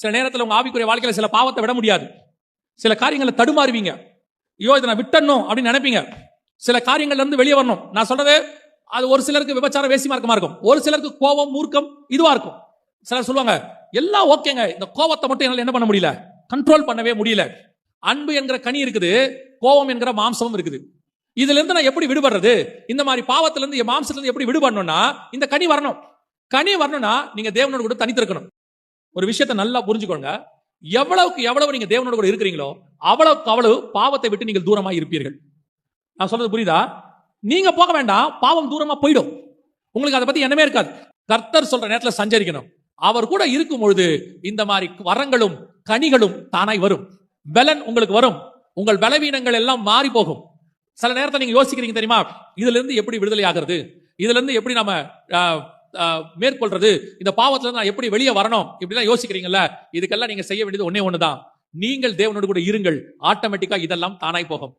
சில நேரத்தில் உங்க ஆவிக்குரிய வாழ்க்கையில் சில பாவத்தை விட முடியாது. சில காரியங்களை தடுமாறுவீங்க. ஐயோ இதை நான் விட்டணும் அப்படின்னு நினைப்பீங்க. சில காரியங்கள்ல இருந்து வெளியே வரணும். நான் சொல்றது அது ஒரு சிலருக்கு விபச்சாரம் வேசி மார்க்கமா இருக்கும். ஒரு சிலருக்கு கோபம் மூர்க்கம் இதுவா இருக்கும். சிலர் சொல்லுவாங்க எல்லாம் ஓகேங்க. இந்த கோபத்தை மட்டும் என்னால் என்ன பண்ண முடியல? கண்ட்ரோல் பண்ணவே முடியல. அன்பு என்கிற கனி இருக்குது கோபம் என்கிற மாம்சமும் இருக்குது. இதுல இருந்து நான் எப்படி விடுபடுறது? இந்த மாதிரி பாவத்துல இருந்து என் மாம்சத்துல இருந்து எப்படி விடுபடணும்னா இந்த கனி வரணும். கனி வரணும்னா நீங்க தேவனோட கூட தனித்திருக்கணும். ஒரு விஷயத்தை நல்லா புரிஞ்சுக்கோங்க. எவ்வளவுக்கு எவ்வளவு நீங்க தேவனோட கூட இருக்கிறீங்களோ அவ்வளவுக்கு அவ்வளவு பாவத்தை விட்டு நீங்கள் தூரமா இருப்பீர்கள். நான் சொல்றது புரியுதா? நீங்க போக வேண்டாம் பாவம் தூரமா போயிடும். உங்களுக்கு அதை பத்தி என்னமே இருக்காது. கர்த்தர் சொல்ற நேரத்துல சஞ்சரிக்கணும். அவர் கூட இருக்கும் பொழுது இந்த மாதிரி வரங்களும் கனிகளும் தானாய் வரும். பலன் உங்களுக்கு வரும். உங்கள் பலவீனங்கள் எல்லாம் மாறி போகும். சில நேரத்தை நீங்க யோசிக்கிறீங்க தெரியுமா? இதுல இருந்து எப்படி விடுதலை ஆகிறது? இதுல இருந்து எப்படி நம்ம மேற்கொள்றது. இந்த பாவத்துல நான் எப்படி வெளியே வரணும் இப்படிலாம் யோசிக்கிறீங்கல்ல இதுக்கெல்லாம் நீங்க செய்ய வேண்டியது ஒன்னே ஒண்ணுதான். நீங்கள் தேவனோடு கூட இருங்கள். ஆட்டோமேட்டிக்கா இதெல்லாம் தானாய் போகும்.